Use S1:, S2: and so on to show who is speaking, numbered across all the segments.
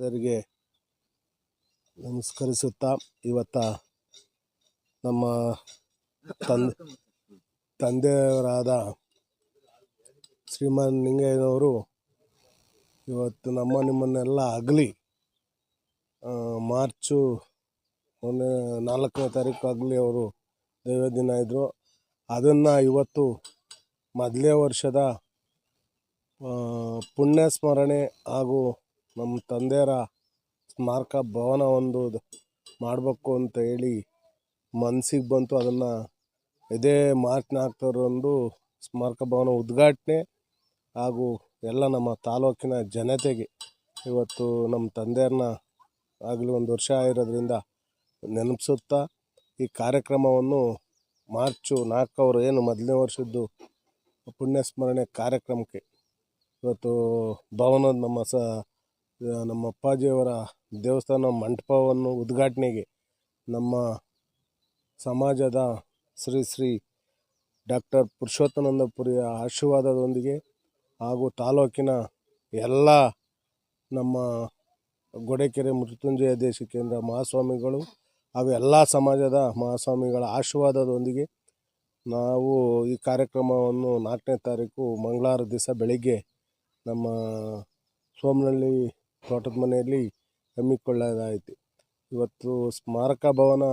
S1: ಅದರಿಗೆ ನಮಸ್ಕರಿಸುತ್ತಾ ಇವತ್ತ ನಮ್ಮ ತಂದೆ ತಂದೆಯವರಾದ ಶ್ರೀಮಾನ್ ನಿಂಗಯ್ಯನವರು ಇವತ್ತು ನಮ್ಮ ನಿಮ್ಮನ್ನೆಲ್ಲ ಆಗಲಿ ಮಾರ್ಚು ಮೊನ್ನೆ ನಾಲ್ಕನೇ ತಾರೀಕು ಆಗಲಿ ಅವರು ದೈವ ದಿನ ಇದ್ದರು ಅದನ್ನು ಇವತ್ತು ಮೊದಲೇ ವರ್ಷದ ಪುಣ್ಯ ಸ್ಮರಣೆ ಹಾಗೂ ನಮ್ಮ ತಂದೆಯರ ಸ್ಮಾರಕ ಭವನ ಒಂದು ಮಾಡಬೇಕು ಅಂತ ಹೇಳಿ ಮನಸ್ಸಿಗೆ ಬಂತು ಅದನ್ನು. ಇದೇ ಮಾರ್ಚ್ ನಾಲ್ಕರಂದು ಸ್ಮಾರಕ ಭವನ ಉದ್ಘಾಟನೆ ಹಾಗೂ ಎಲ್ಲ ನಮ್ಮ ತಾಲೂಕಿನ ಜನತೆಗೆ ಇವತ್ತು ನಮ್ಮ ತಂದೆಯರನ್ನ ಆಗಲಿ ಒಂದು ವರ್ಷ ಇರೋದ್ರಿಂದ ನೆನಪಿಸುತ್ತಾ ಈ ಕಾರ್ಯಕ್ರಮವನ್ನು ಮಾರ್ಚು ನಾಲ್ಕವರು ಏನು ಮೊದಲನೇ ವರ್ಷದ್ದು ಪುಣ್ಯಸ್ಮರಣೆ ಕಾರ್ಯಕ್ರಮಕ್ಕೆ ಇವತ್ತು ಭವನದ ನಮ್ಮ ಸ ನಮ್ಮ ಅಪ್ಪಾಜಿಯವರ ದೇವಸ್ಥಾನ ಮಂಟಪವನ್ನು ಉದ್ಘಾಟನೆಗೆ ನಮ್ಮ ಸಮಾಜದ ಶ್ರೀ ಶ್ರೀ ಡಾಕ್ಟರ್ ಪುರುಷೋತ್ತಮಾನಂದಪುರಿಯ ಆಶೀರ್ವಾದದೊಂದಿಗೆ ಹಾಗೂ ತಾಲೂಕಿನ ಎಲ್ಲ ನಮ್ಮ ಗೊಡೆಕೆರೆ ಮೃತ್ಯುಂಜಯ ದೇಶ ಕೇಂದ್ರ ಮಹಾಸ್ವಾಮಿಗಳು ಹಾಗೂ ಎಲ್ಲ ಸಮಾಜದ ಮಹಾಸ್ವಾಮಿಗಳ ಆಶೀರ್ವಾದದೊಂದಿಗೆ ನಾವು ಈ ಕಾರ್ಯಕ್ರಮವನ್ನು ನಾಲ್ಕನೇ ತಾರೀಕು ಮಂಗಳವಾರ ದಿವಸ ಬೆಳಿಗ್ಗೆ ನಮ್ಮ ಸೋಮನಹಳ್ಳಿ ತೋಟದ ಮನೆಯಲ್ಲಿ ಹಮ್ಮಿಕೊಳ್ಳೋದಾಯಿತು ಇವತ್ತು ಸ್ಮಾರಕ ಭವನ,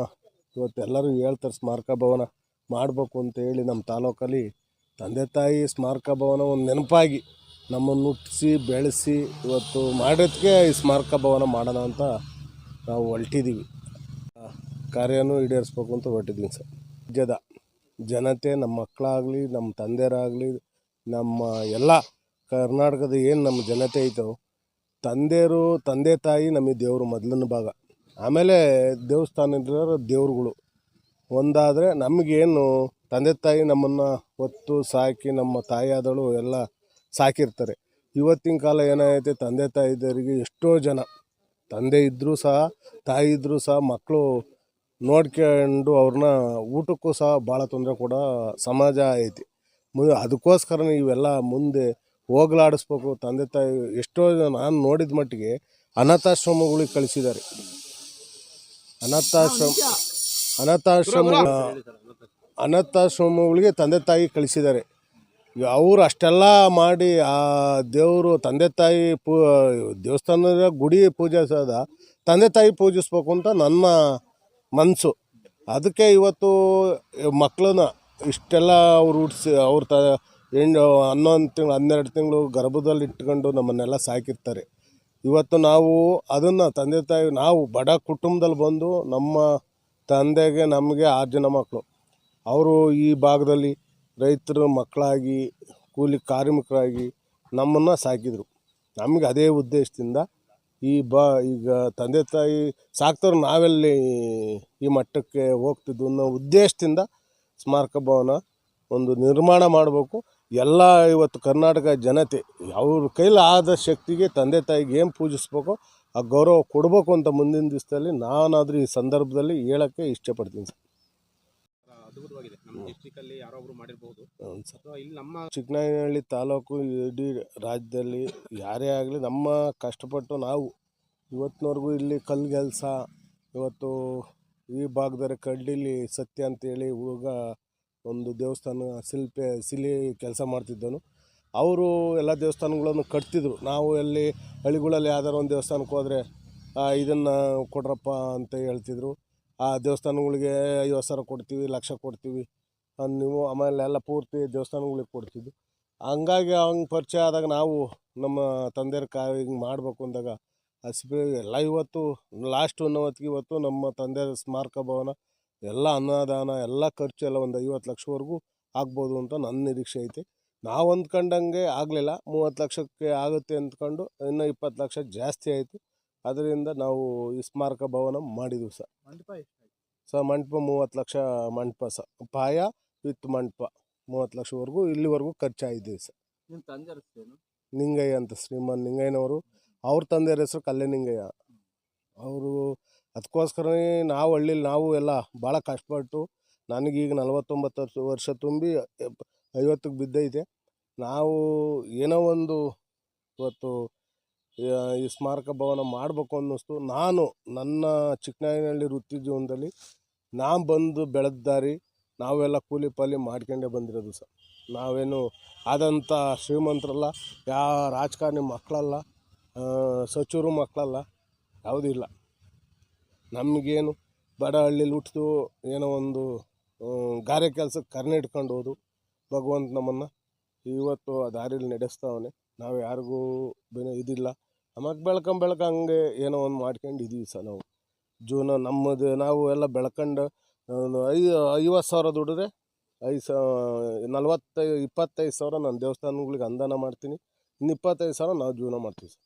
S1: ಇವತ್ತು ಎಲ್ಲರೂ ಹೇಳ್ತಾರೆ ಸ್ಮಾರಕ ಭವನ ಮಾಡಬೇಕು ಅಂತ ಹೇಳಿ ನಮ್ಮ ತಾಲೂಕಲ್ಲಿ ತಂದೆ ತಾಯಿ ಸ್ಮಾರಕ ಭವನ ಒಂದು ನೆನಪಾಗಿ ನಮ್ಮನ್ನು ಹುಟ್ಟಿಸಿ, ಬೆಳೆಸಿ ಇವತ್ತು ಮಾಡೋದಕ್ಕೆ ಈ ಸ್ಮಾರಕ ಭವನ ಮಾಡೋಣ ಅಂತ ನಾವು ಹೊರಟಿದ್ದೀವಿ. ಕಾರ್ಯನೂ ಈಡೇರಿಸ್ಬೇಕು ಅಂತ ಹೊರಟಿದ್ದೀನಿ ಸರ್. ರಾಜ್ಯದ ಜನತೆ, ನಮ್ಮ ಮಕ್ಕಳಾಗಲಿ, ನಮ್ಮ ತಂದೆಯರಾಗಲಿ, ನಮ್ಮ ಎಲ್ಲ ಕರ್ನಾಟಕದ ಏನು ನಮ್ಮ ಜನತೆ ಐತೋ ತಂದೆಯರು, ತಂದೆ ತಾಯಿ ನಮಗೆ ದೇವರು ಮೊದಲನ ಭಾಗ. ಆಮೇಲೆ ದೇವಸ್ಥಾನದವರು ದೇವ್ರುಗಳು. ಒಂದಾದರೆ ನಮಗೇನು ತಂದೆ ತಾಯಿ ನಮ್ಮನ್ನು ಹೊತ್ತು ಸಾಕಿ ನಮ್ಮ ತಾಯಿಯಾದಳು ಎಲ್ಲ ಸಾಕಿರ್ತಾರೆ. ಇವತ್ತಿನ ಕಾಲ ಏನಾಗೈತೆ, ತಂದೆ ತಾಯಿದರಿಗೆ ಎಷ್ಟೋ ಜನ. ತಂದೆ ಇದ್ದರೂ ಸಹ, ತಾಯಿ ಇದ್ದರೂ ಸಹ, ಮಕ್ಕಳು ನೋಡ್ಕೊಂಡು ಅವ್ರನ್ನ ಊಟಕ್ಕೂ ಸಹ ಭಾಳ ತೊಂದರೆ ಕೂಡ ಸಮಾಜ ಐತಿ. ಮು ಅದಕ್ಕೋಸ್ಕರ ಇವೆಲ್ಲ ಮುಂದೆ ಹೋಗ್ಲಾಡಿಸ್ಬೇಕು ತಂದೆ ತಾಯಿ ಎಷ್ಟೋ ನಾನು ನೋಡಿದ ಮಟ್ಟಿಗೆ ಅನಾಥಾಶ್ರಮಗಳಿಗೆ ಕಳಿಸಿದ್ದಾರೆ. ಅನಾಥಾಶ್ರಮ ಅನಾಥಾಶ್ರಮ ಅನಾಥಾಶ್ರಮಗಳಿಗೆ ತಂದೆ ತಾಯಿ ಕಳಿಸಿದ್ದಾರೆ. ಅವರು ಅಷ್ಟೆಲ್ಲ ಮಾಡಿ ಆ ದೇವರು ತಂದೆ ತಾಯಿ ಪೂ ದೇವಸ್ಥಾನದ ಗುಡಿ ಪೂಜಿಸೋದ ತಂದೆ ತಾಯಿ ಪೂಜಿಸ್ಬೇಕು ಅಂತ ನನ್ನ ಮನಸ್ಸು ಅದಕ್ಕೆ ಇವತ್ತು ಮಕ್ಕಳನ್ನ ಇಷ್ಟೆಲ್ಲ ಅವ್ರು ಹುಟ್ಟಿಸಿ ಅವ್ರ ತ ಹೆಣ್ಣು ಹನ್ನೊಂದು ತಿಂಗಳು, ಹನ್ನೆರಡು ತಿಂಗಳು ಗರ್ಭದಲ್ಲಿ ಇಟ್ಕೊಂಡು ನಮ್ಮನ್ನೆಲ್ಲ ಸಾಕಿರ್ತಾರೆ ಇವತ್ತು ನಾವು ಅದನ್ನು ತಂದೆ ತಾಯಿ, ನಾವು ಬಡ ಕುಟುಂಬದಲ್ಲಿ ಬಂದು ನಮ್ಮ ತಂದೆಗೆ, ನಮಗೆ ಆರು ಜನ ಮಕ್ಕಳು. ಅವರು ಈ ಭಾಗದಲ್ಲಿ ರೈತರ ಮಕ್ಕಳಾಗಿ, ಕೂಲಿ ಕಾರ್ಮಿಕರಾಗಿ ನಮ್ಮನ್ನು ಸಾಕಿದರು ನಮಗೆ ಅದೇ ಉದ್ದೇಶದಿಂದ ಈ ಬಾ, ಈಗ ತಂದೆ ತಾಯಿ ಸಾಕ್ತವ್ರು ನಾವೆಲ್ಲಿ ಈ ಮಟ್ಟಕ್ಕೆ ಹೋಗ್ತಿದ್ವು ಅನ್ನೋ ಉದ್ದೇಶದಿಂದ ಸ್ಮಾರಕ ಭವನ ಒಂದು ನಿರ್ಮಾಣ ಮಾಡಬೇಕು. ಎಲ್ಲ ಇವತ್ತು ಕರ್ನಾಟಕ ಜನತೆ ಅವ್ರ ಕೈಲಿ ಆದ ಶಕ್ತಿಗೆ ತಂದೆ ತಾಯಿಗೆ ಏನು ಪೂಜಿಸ್ಬೇಕು ಆ ಗೌರವ ಕೊಡಬೇಕು ಅಂತ ಮುಂದಿನ ದಿವಸದಲ್ಲಿ ನಾನಾದರೂ ಈ ಸಂದರ್ಭದಲ್ಲಿ ಹೇಳೋಕ್ಕೆ ಇಷ್ಟಪಡ್ತೀನಿ ಸರ್.
S2: ಅದ್ಭುತವಾಗಿದೆ. ನಮ್ಮ ಡಿಸ್ಟಿಕ್ ಅಲ್ಲಿ ಯಾರೊಬ್ರು ಮಾಡಿರ್ಬೋದು.
S1: ಹ್ಞೂ
S2: ಅಥವಾ ಇಲ್ಲಿ ನಮ್ಮ
S1: ಚಿಕ್ಕನಾಯನಹಳ್ಳಿ ತಾಲೂಕು ಇಡೀ ರಾಜ್ಯದಲ್ಲಿ ಯಾರೇ ಆಗಲಿ ನಮ್ಮ ಕಷ್ಟಪಟ್ಟು ನಾವು ಇವತ್ತಿನವರೆಗೂ ಇಲ್ಲಿ ಕಲ್ಲು ಇವತ್ತು ಈ ಭಾಗದಲ್ಲಿ ಕಡ್ಡಿಲಿ ಸತ್ಯ ಅಂತೇಳಿ ಹುಡುಗ ಒಂದು ದೇವಸ್ಥಾನ ಶಿಲ್ಪೆ, ಶಿಲೆ ಕೆಲಸ ಮಾಡ್ತಿದ್ದನು ಅವರು ಎಲ್ಲ ದೇವಸ್ಥಾನಗಳನ್ನು ಕಟ್ತಿದ್ರು. ನಾವು ಎಲ್ಲಿ ಹಳ್ಳಿಗಳಲ್ಲಿ ಯಾವ್ದಾರು ಒಂದು ದೇವಸ್ಥಾನಕ್ಕೆ ಹೋದರೆ ಇದನ್ನು ಕೊಡ್ರಪ್ಪ ಅಂತ ಹೇಳ್ತಿದ್ರು. ಆ ದೇವಸ್ಥಾನಗಳಿಗೆ ಐವತ್ತು ಸಾವಿರ ಕೊಡ್ತೀವಿ, ಲಕ್ಷ ಕೊಡ್ತೀವಿ. ನೀವು ಆಮೇಲೆ ಎಲ್ಲ ಪೂರ್ತಿ ದೇವಸ್ಥಾನಗಳಿಗೆ ಕೊಡ್ತಿದ್ದು ಹಂಗಾಗಿ ಅವಂಗೆ ಪರಿಚಯ ಆದಾಗ ನಾವು ನಮ್ಮ ತಂದೆಯರ ಕಾ ಹಿಂಗೆ ಮಾಡಬೇಕು ಅಂದಾಗ ಹಸಿಬೇ ಎಲ್ಲ ಇವತ್ತು ಲಾಸ್ಟ್ ಅನ್ನೋವತ್ತಿಗೆ ಇವತ್ತು ನಮ್ಮ ತಂದೆಯ ಸ್ಮಾರಕ ಭವನ ಎಲ್ಲ ಅನ್ನದಾನ ಎಲ್ಲ ಖರ್ಚು ಎಲ್ಲ ಒಂದು ಐವತ್ತು ಲಕ್ಷವರೆಗೂ ಆಗ್ಬೋದು ಅಂತ ನನ್ನ ನಿರೀಕ್ಷೆ ಐತೆ. ನಾವು ಅಂದ್ಕೊಂಡಂಗೆ ಆಗಲಿಲ್ಲ. ಮೂವತ್ತು ಲಕ್ಷಕ್ಕೆ ಆಗುತ್ತೆ ಅಂದ್ಕೊಂಡು ಇನ್ನೂ ಇಪ್ಪತ್ತು ಲಕ್ಷ ಜಾಸ್ತಿ ಆಯಿತು. ಅದರಿಂದ ನಾವು ಈ ಸ್ಮಾರಕ ಭವನ ಮಾಡಿದ್ವಿ ಸರ್.
S2: ಮಂಟಪ
S1: ಸ ಮಂಟಪ ಮೂವತ್ತು ಲಕ್ಷ ಮಂಟಪ ಸರ್. ಪಾಯ ವಿತ್ ಮಂಟಪ ಮೂವತ್ತು ಲಕ್ಷವರೆಗೂ ಇಲ್ಲಿವರೆಗೂ ಖರ್ಚಾಗಿದ್ದೀವಿ ಸರ್.
S2: ನಿಮ್ಮ ತಂದೆ
S1: ನಿಂಗಯ್ಯ ಅಂತ ಶ್ರೀಮಾನ್ ನಿಂಗಯ್ಯನವರು. ಅವ್ರ ತಂದೆಯರ ಹೆಸರು ಕಲ್ಲೆ ನಿಂಗಯ್ಯ ಅವರು ಅದಕ್ಕೋಸ್ಕರನೇ ನಾವು ಹಳ್ಳಿಲಿ ನಾವು ಎಲ್ಲ ಭಾಳ ಕಷ್ಟಪಟ್ಟು ನನಗೀಗ ನಲವತ್ತೊಂಬತ್ತು ವರ್ಷ ವರ್ಷ ತುಂಬಿ ಐವತ್ತಕ್ಕೆ ಬಿದ್ದೈತೆ. ನಾವು ಏನೋ ಒಂದು ಇವತ್ತು ಈ- ಸ್ಮಾರಕ ಭವನ ಮಾಡಬೇಕು ಅನ್ನಿಸ್ತು. ನಾನು ನನ್ನ ಚಿಕ್ಕನಾಯನಹಳ್ಳಿ ವೃತ್ತಿ ಜೀವನದಲ್ಲಿ ನಾನು ಬಂದು ಬೆಳೆದ ದಾರಿ ನಾವೆಲ್ಲ ಕೂಲಿ ಪಾಲಿ ಮಾಡ್ಕೊಂಡೇ ಬಂದಿರೋದು ಸರ್. ನಾವೇನು ಆದಂಥ ಶ್ರೀಮಂತರಲ್ಲ ಯಾವ ರಾಜಕಾರಣಿ ಮಕ್ಕಳಲ್ಲ ಸಚಿವರು ಮಕ್ಕಳಲ್ಲ ಯಾವುದೂ ಇಲ್ಲ. ನಮಗೇನು ಬಡ ಹಳ್ಳಿಲಿ ಹುಟ್ಟಿದು ಏನೋ ಒಂದು ಗಾರೆ ಕೆಲಸಕ್ಕೆ ಕರ್ನೆ ಇಟ್ಕೊಂಡು ಹೋದು. ಭಗವಂತ ನಮ್ಮನ್ನು ಇವತ್ತು ಆ ದಾರಿಲಿ ನಡೆಸ್ತಾವನೆ. ನಾವು ಯಾರಿಗೂ ಬೇನೆ ಇದಿಲ್ಲ. ನಮಗೆ ಬೆಳ್ಕೊಂಡು ಬೆಳ್ಕ ಹಂಗೆ ಏನೋ ಒಂದು ಮಾಡ್ಕೊಂಡು ಇದೀವಿ ಸರ್ ನಾವು. ಜೀವನ ನಮ್ಮದು ನಾವು ಎಲ್ಲ ಬೆಳ್ಕೊಂಡು ಐ ಐವತ್ತು ಸಾವಿರ ದುಡಿದ್ರೆ ಐದು ಸಾ ನಲ್ವತ್ತೈ ಇಪ್ಪತ್ತೈದು ಸಾವಿರ ನಾನು ದೇವಸ್ಥಾನಗಳಿಗೆ ಅಂದಾನ ಮಾಡ್ತೀನಿ. ಇನ್ನು ಇಪ್ಪತ್ತೈದು ಸಾವಿರ ನಾವು ಜೀವನ ಮಾಡ್ತೀವಿ ಸರ್.